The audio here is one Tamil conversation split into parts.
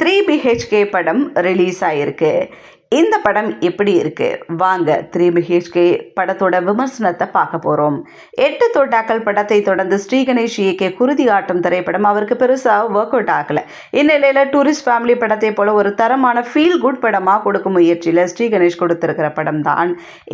த்ரீ பிஹெச்கே படம் ரிலீஸ் ஆயிருக்கு. இந்த படம் எப்படி இருக்கு? வாங்க த்ரீ பிஹெச்கே படத்தோட விமர்சனத்தை பார்க்க போகிறோம் எட்டு தோட்டாக்கள் படத்தை தொடர்ந்து ஸ்ரீ கணேஷ் இயக்கிய குருதி ஆட்டம் திரைப்படம் அவருக்கு பெருசாக ஒர்க் அவுட் ஆகலை. இந்நிலையில் டூரிஸ்ட் ஃபேமிலி படத்தை போல ஒரு தரமான ஃபீல் குட் படமாக கொடுக்கும் முயற்சியில் ஸ்ரீ கணேஷ் கொடுத்திருக்கிற படம் தான்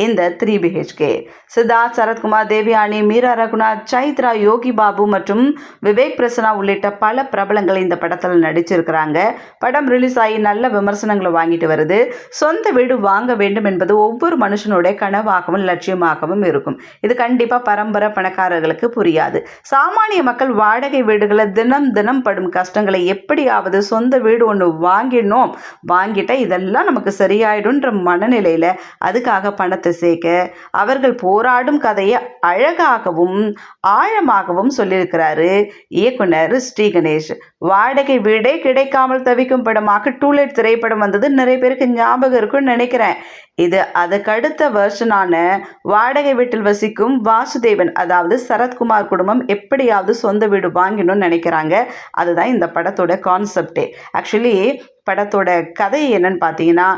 இந்த த்ரீ பிஹெச்கே சித்தார்த் சரத்குமார் தேவியானி மீரா ரகுநாத் சைத்ரா யோகி பாபு மற்றும் விவேக் பிரசன்னா உள்ளிட்ட பல பிரபலங்கள் இந்த படத்தில் நடிச்சிருக்கிறாங்க. படம் ரிலீஸ் ஆகி நல்ல விமர்சனங்களை வாங்கிட்டு வருது. சொந்த சொந்த வீடு வாங்க வேண்டும் என்பது ஒவ்வொரு மனுஷனுடைய கனவாகவும் லட்சியமாகவும் இருக்கும். இது கண்டிப்பாக பரம்பரை பணக்காரர்களுக்கு புரியாது. சாமானிய மக்கள் வாடகை வீடுகளை தினம் தினம் படும் கஷ்டங்களை எப்படியாவது சொந்த வீடு ஒன்று வாங்கினோம் வாங்கிட்டா இதெல்லாம் நமக்கு சரியாயிடும்ன்ற மனநிலையில் அதுக்காக பணத்தை சேர்க்க அவர்கள் போராடும் கதையை அழகாகவும் ஆழமாகவும் சொல்லியிருக்கிறாரு இயக்குனர் ஸ்ரீ கணேஷ். வாடகை வீடே கிடைக்காமல் தவிக்கும் படமாக டூலெட் திரைப்படம் வந்தது நிறைய பேருக்கு ஞாபகம் இருக்கும்னு நினைக்கிறேன். இது அதுக்கு அடுத்த வாடகை வீட்டில் வசிக்கும் வாசுதேவன் அதாவது சரத்குமார் குடும்பம் எப்படியாவது சொந்த வீடு வாங்கணும்னு நினைக்கிறாங்க. அதுதான் இந்த படத்தோட கான்செப்டே ஆக்சுவலி படத்தோட கதை என்னன்னு பார்த்தீங்கன்னா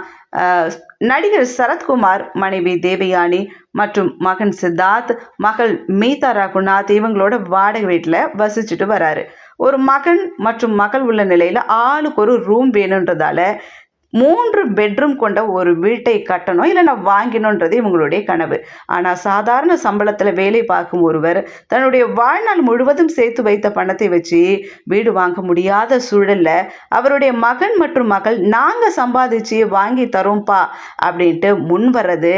நடிகர் சரத்குமார் மனைவி தேவயானி மற்றும் மகன் சித்தார்த் மகள் மீதா ரகுநாத் இவங்களோட வாடகை வீட்டில் வசிச்சுட்டு வராரு. ஒரு மகன் மற்றும் மகள் உள்ள நிலையில் ஆளுக்கு ஒரு ரூம் வேணுன்றதால மூன்று பெட்ரூம் கொண்ட ஒரு வீட்டை கட்டணும் இல்லைன்னா வாங்கணுன்றது இவங்களுடைய கனவு. ஆனால் சாதாரண சம்பளத்தில் வேலை பார்க்கும் ஒருவர் தன்னுடைய வாழ்நாள் முழுவதும் சேர்த்து வைத்த பணத்தை வச்சு வீடு வாங்க முடியாத சூழல்ல அவருடைய மகன் மற்றும் மகள் நாங்கள் சம்பாதிச்சு வாங்கி தரோம்ப்பா அப்படின்ட்டு முன் வர்றது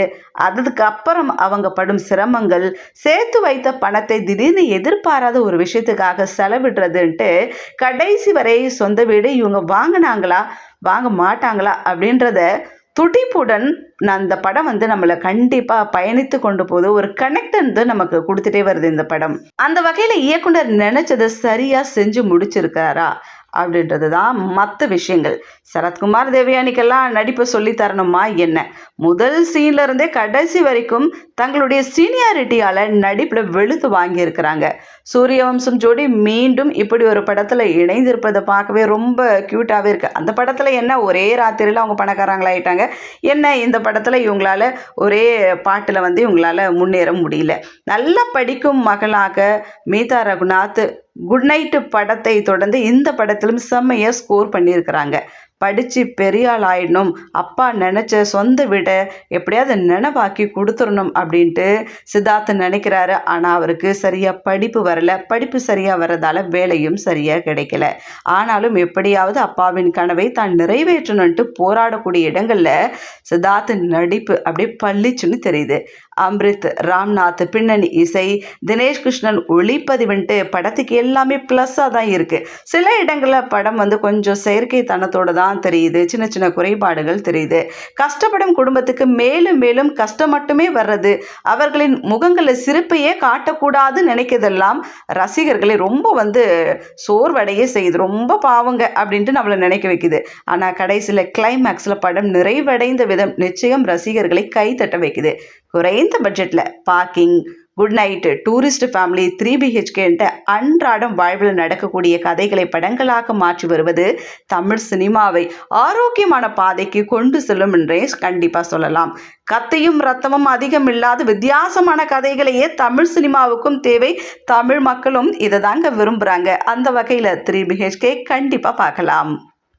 அதுக்கு அப்புறம் அவங்க படும் சிரமங்கள் சேர்த்து வைத்த பணத்தை திடீர்னு எதிர்பாராத ஒரு விஷயத்துக்காக செலவிடுறதுன்ட்டு கடைசி வரை சொந்த வீடு இவங்க வாங்கினாங்களா? வாங்க மாட்டாங்களா அப்படின்றத துடிப்புடன் நான் அந்த படம் வந்து நம்மளை கண்டிப்பாக பயணித்து கொண்டு போது ஒரு கனெக்ட் வந்து நமக்கு கொடுத்துட்டே வருது இந்த படம். அந்த வகையில் இயக்குனர் நினைச்சதை சரியாக செஞ்சு முடிச்சிருக்காரா? அப்படின்றது தான் மற்ற விஷயங்கள். சரத்குமார் தேவயானிக்கெல்லாம் நடிப்பை சொல்லி தரணுமா என்ன? முதல் சீன்ல இருந்தே கடைசி வரைக்கும் தங்களுடைய சீனியாரிட்டியால் நடிப்பில் வெளுத்து வாங்கியிருக்கிறாங்க. சூரியவம்சம் ஜோடி மீண்டும் இப்படி ஒரு படத்தில் இணைந்திருப்பதை பார்க்கவே ரொம்ப க்யூட்டாகவே இருக்குது அந்த படத்தில் என்ன ஒரே ராத்திரியில் அவங்க பணக்காரங்களாயிட்டாங்க என்ன இந்த படத்தில் இவங்களால ஒரே பாட்டில் வந்து இவங்களால முன்னேற முடியல? நல்லா படிக்கும் மகளாக மீதா ரகுநாத் குட் நைட்டு படத்தை தொடர்ந்து இந்த படத்திலும் செம்மையாக ஸ்கோர் பண்ணியிருக்கிறாங்க. படித்து பெரியாள் ஆயிடணும். அப்பா நினச்ச சொந்த வீட்டை எப்படியாவது நினைவாக்கி கொடுத்துடணும் அப்படின்ட்டு சித்தார்த் நினைக்கிறாரு. ஆனால் அவருக்கு சரியாக படிப்பு வரல. படிப்பு சரியாக வர்றதால வேலையும் சரியாக கிடைக்கல. ஆனாலும் எப்படியாவது அப்பாவின் கனவை தான் நிறைவேற்றணுன்ட்டு போராடக்கூடிய இடங்களில் சித்தார்த் நடிப்பு அப்படியே பள்ளிச்சுன்னு தெரியுது. அம்ரித் ராம்நாத் பின்னணி இசை தினேஷ் கிருஷ்ணன் ஒளிப்பதிவுன்ட்டு படத்துக்கு எல்லாமே ப்ளஸ்ஸாக தான் இருக்குது சில இடங்களில் படம் வந்து கொஞ்சம் செயற்கைத்தனத்தோடு தான் தெரியுது. சின்ன சின்ன குறைபாடுகள் தெரியுது. கஷ்டப்படும் குடும்பத்துக்கு மேலும் மேலும் கஷ்டம் மட்டுமே வர்றது. அவர்களின் முகங்களில் சிரிப்பையே காட்டக்கூடாதுன்னு நினைக்கிறதெல்லாம் ரசிகர்களை ரொம்ப வந்து சோர்வடைய செய்யுது. ரொம்ப பாவங்க அப்படின்ட்டு நம்மளை நினைக்க வைக்குது. ஆனால் கடைசியில் கிளைமேக்ஸில் படம் நிறைவடைந்த விதம் நிச்சயம் ரசிகர்களை கைத்தட்ட வைக்குது. குறைந்த பட்ஜெட்டில் parking good night tourist family three பிஹெச்கேன்ட்டு அன்றாடம் வாழ்வில் நடக்கக்கூடிய கதைகளை படங்களாக மாற்றி வருவது தமிழ் சினிமாவை ஆரோக்கியமான பாதைக்கு கொண்டு செல்லும் என்றே கண்டிப்பாக சொல்லலாம். கத்தையும் ரத்தமும் அதிகம் இல்லாத வித்தியாசமான கதைகளையே தமிழ் சினிமாவுக்கும் தேவை. தமிழ் மக்களும் இதை தாங்க விரும்புகிறாங்க அந்த வகையில் த்ரீ பிஹெச்கே கண்டிப்பாக பார்க்கலாம்.